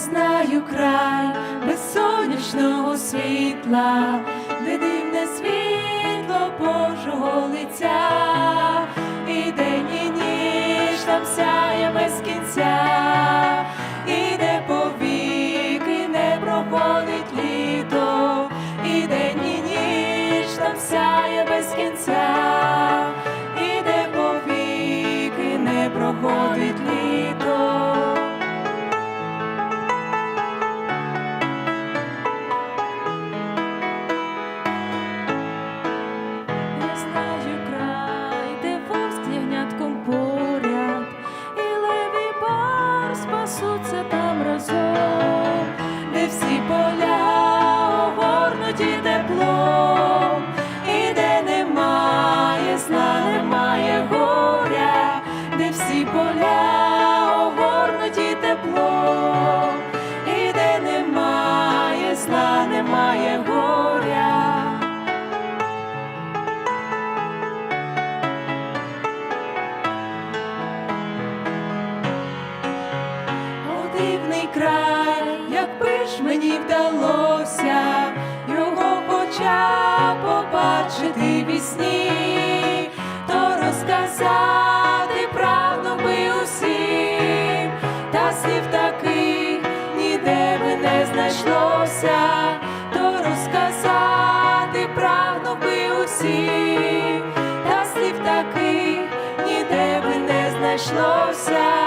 знаю край без сонячного світла, де дивне світ. Всі поля огорнуті теплом, і де немає зла, немає горя. О, дивний край, якби ж мені вдалося його в очах побачити вісні, то розказати та слів таких ніде би не знайшлося, то розказати прагнув би усі, та слів таких ніде би не знайшлося,